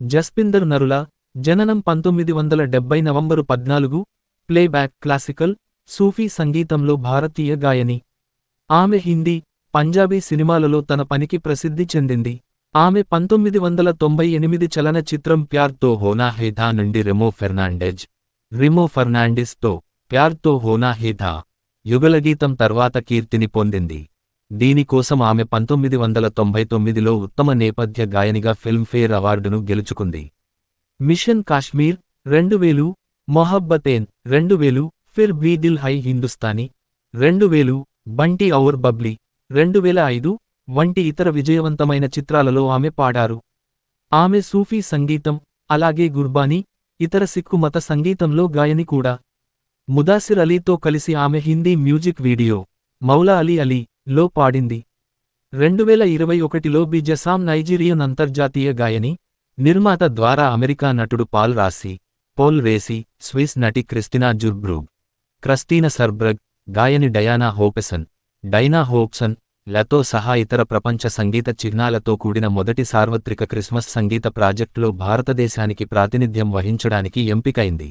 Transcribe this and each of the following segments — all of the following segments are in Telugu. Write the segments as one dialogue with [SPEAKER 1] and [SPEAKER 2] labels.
[SPEAKER 1] జస్పిందర్ నరుల జననం పంతొమ్మిది వందల డెబ్బై నవంబరు పద్నాలుగు ప్లేబ్యాక్ క్లాసికల్ సూఫీ సంగీతంలో భారతీయ గాయని. ఆమె హిందీ పంజాబీ సినిమాలలో తన పనికి ప్రసిద్ధి చెందింది. ఆమె పంతొమ్మిది వందల తొంభై ఎనిమిది చలనచిత్రం ప్యార్తో హోనా హేధా నుండి రెమో ఫెర్నాండెజ్. రిమో ఫెర్నాండిస్తో ప్యార్తో హోనా హేధా యుగలగీతం తర్వాత కీర్తిని పొందింది. దీనికోసం ఆమె పంతొమ్మిది వందల తొంభై తొమ్మిదిలో ఉత్తమ నేపథ్య గాయనిగా ఫిల్మ్ఫేర్ అవార్డును గెలుచుకుంది. మిషన్ కాశ్మీర్ రెండు వేలు మొహబ్బతేన్ రెండు వేలు ఫిర్ బీ దిల్ హై హిందుస్తానీ రెండు వేలు బంటి ఔర్ బబ్లీ రెండు వేల ఐదు వంటి ఇతర విజయవంతమైన చిత్రాలలో ఆమె పాడారు. ఆమె సూఫీ సంగీతం అలాగే గుర్బానీ ఇతర సిక్కు మత సంగీతంలో గాయని కూడా. ముదాసిర్ అలీతో కలిసి ఆమె హిందీ మ్యూజిక్ వీడియో మౌలా అలీ అలీ లో పాడింది. రెండువేల ఇరవై ఒకటిలో బిజసామ్ నైజీరియన్ అంతర్జాతీయ గాయని నిర్మాత ద్వారా అమెరికా నటుడు Paul Raci Paul Raci Swiss నటి క్రిస్టినా జుర్బ్రూగ్ క్రస్టీన సర్బ్రగ్ గాయని డయానా హోపెసన్ డైనా హోప్సన్లతో సహా ఇతర ప్రపంచ సంగీత చిహ్నాలతో కూడిన మొదటి సార్వత్రిక క్రిస్మస్ సంగీత ప్రాజెక్టులో భారతదేశానికి ప్రాతినిధ్యం వహించడానికి ఎంపికైంది.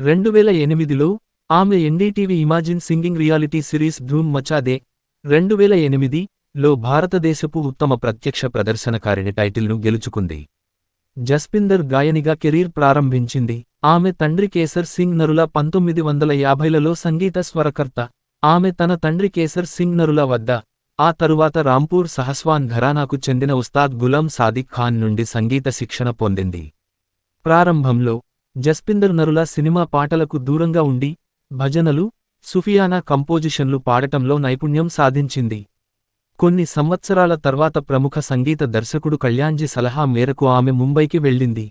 [SPEAKER 1] రెండువేల ఎనిమిదిలో ఆమె NDTV Imagine singing reality series Dhoom Machade రెండువేల ఎనిమిది లో భారతదేశపు ఉత్తమ ప్రత్యక్ష ప్రదర్శనకారిణి టైటిల్ను గెలుచుకుంది. జస్పిందర్ గాయనిగా కెరీర్ ప్రారంభించింది. ఆమె తండ్రి కేసర్ సింగ్ నరుల పంతొమ్మిది వందల యాభైలలో సంగీత స్వరకర్త. ఆమె తన తండ్రి కేసర్ సింగ్ నరుల వద్ద ఆ తరువాత రాంపూర్ సహస్వాన్ ఘరానాకు చెందిన ఉస్తాద్ గులాం సాదిక్ ఖాన్ నుండి సంగీత శిక్షణ పొందింది. ప్రారంభంలో జస్పిందర్ నరుల సినిమా పాటలకు దూరంగా ఉండి భజనలు సుఫియానా కంపోజిషన్లు పాడటంలో నైపుణ్యం సాధించింది. కొన్ని సంవత్సరాల తర్వాత ప్రముఖ సంగీత దర్శకుడు కళ్యాణ్జీ సలహా మేరకు ఆమె ముంబైకి వెళ్ళింది.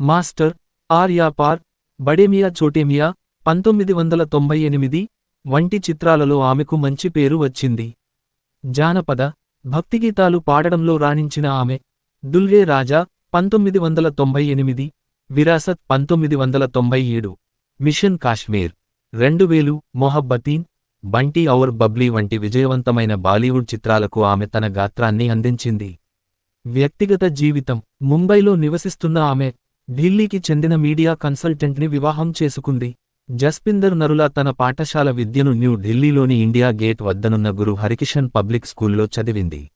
[SPEAKER 1] మాస్టర్ ఆర్యా పార్ బడేమియా చోటేమియా పంతొమ్మిది వందల తొంభై ఎనిమిది వంటి చిత్రాలలో ఆమెకు మంచి పేరు వచ్చింది. జానపద భక్తిగీతాలు పాడడంలో రాణించిన ఆమె దుల్వే రాజా పంతొమ్మిది వందల తొంభై ఎనిమిది విరాసత్ పంతొమ్మిది వందల తొంభై ఏడు మిషన్ కాశ్మీర్. రెండు వేలు మొహబ్బతీన్ బంటి ఔర్ బబ్లీ వంటి విజయవంతమైన బాలీవుడ్ చిత్రాలకు ఆమె తన గాత్రాన్ని అందించింది. వ్యక్తిగత జీవితం ముంబైలో నివసిస్తున్న ఆమె ఢిల్లీకి చెందిన మీడియా కన్సల్టెంట్ని వివాహం చేసుకుంది. జస్పిందర్ నరులా తన పాఠశాల విద్యను న్యూ ఢిల్లీలోని ఇండియా గేట్ వద్దనున్న గురు హరికిషన్ పబ్లిక్ స్కూల్లో చదివింది.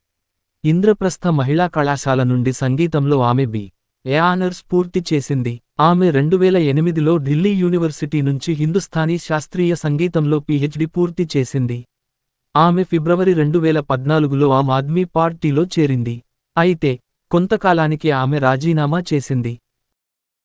[SPEAKER 1] ఇంద్రప్రస్థ మహిళా కళాశాల నుండి సంగీతంలో ఆమె బి. ఏ. ఆనర్స్ పూర్తి చేసింది. ఆమె రెండువేల ఎనిమిదిలో ఢిల్లీ యూనివర్సిటీ నుంచి హిందుస్థానీ శాస్త్రీయ సంగీతంలో పీహెచ్డీ పూర్తి చేసింది. ఆమె ఫిబ్రవరి రెండువేల పద్నాలుగులో ఆమ్ ఆద్మీ పార్టీలో చేరింది. అయితే కొంతకాలానికి ఆమె రాజీనామా చేసింది.